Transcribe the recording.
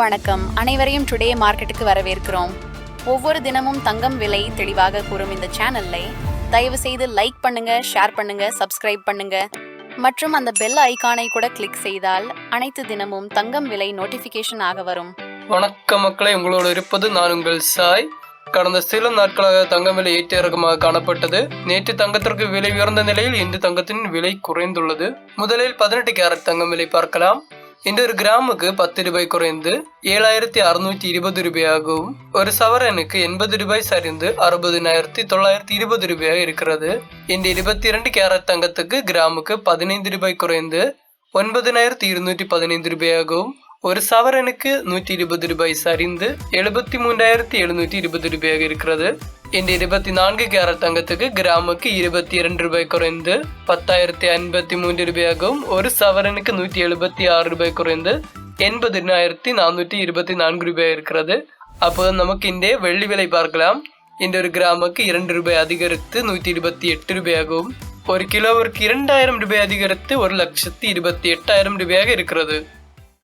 வணக்கம். அனைவரையும் டுடே மார்க்கெட்டுக்கு வரவேற்கிறோம். ஒவ்வொரு தினமும் தங்கம் விலை தெளிவாக கூறும் இந்த சேனலை தயவு செய்து லைக் பண்ணுங்க ஷேர் பண்ணுங்க சப்ஸ்கிரைப் பண்ணுங்க. மற்றும் அந்த பெல் ஐகானை கூட கிளிக் செய்தால் அனைத்து தினமும் தங்கம் விலை நோட்டிஃபிகேஷன் ஆக வரும். வணக்கம் மக்களை உங்களோடு இருப்பது நான் உங்கள் சாய். கடந்த சில நாட்களாக தங்கம் விலை ஏற்ற இறக்கமாக காணப்பட்டது. நேற்று தங்கத்திற்கு விலை உயர்ந்த நிலையில் இன்று தங்கத்தின் விலை குறைந்துள்ளது. முதலில் பதினெட்டு கேரட் தங்கம் விலை பார்க்கலாம். இன்று ஒரு கிராமுக்கு பத்து ரூபாய் குறைந்து ஏழாயிரத்தி அறுநூற்றி இருபது ரூபாயாகவும் ஒரு சவரனுக்கு எண்பது ரூபாய் சரிந்து அறுபதினாயிரத்தி தொள்ளாயிரத்தி இருபது ரூபாயாக இருக்கிறது இந்த இருபத்தி இரண்டு கேரட் தங்கத்துக்கு கிராமுக்கு பதினைந்து ரூபாய் குறைந்து ஒன்பதினாயிரத்தி இருநூற்றி பதினைந்து ரூபாயாகவும் ஒரு சவரனுக்கு நூற்றி இருபது ரூபாய் சரிந்து எழுபத்தி மூன்றாயிரத்தி எழுநூற்றி இருபது ரூபாயாக இருக்கிறது இந்த இருபத்தி நான்கு கேரட் தங்கத்துக்கு கிராமுக்கு இருபத்தி இரண்டு ரூபாய் குறைந்து பத்தாயிரத்தி ஐம்பத்தி மூன்று ரூபாயாகவும் ஒரு சவரனுக்கு நூற்றி எழுபத்தி ஆறு ரூபாய் குறைந்து எண்பதினாயிரத்தி நானூற்றி இருபத்தி நான்கு ரூபாய் இருக்கிறது. அப்போது நமக்கு இந்த வெள்ளி விலை பார்க்கலாம். இந்த ஒரு கிராமுக்கு இரண்டு ரூபாய் அதிகரித்து நூற்றி இருபத்தி எட்டு ரூபாயாகவும் ஒரு கிலோவிற்கு இரண்டாயிரம் ரூபாய் அதிகரித்து ஒரு லட்சத்தி இருபத்தி எட்டாயிரம் ரூபாயாக இருக்கிறது.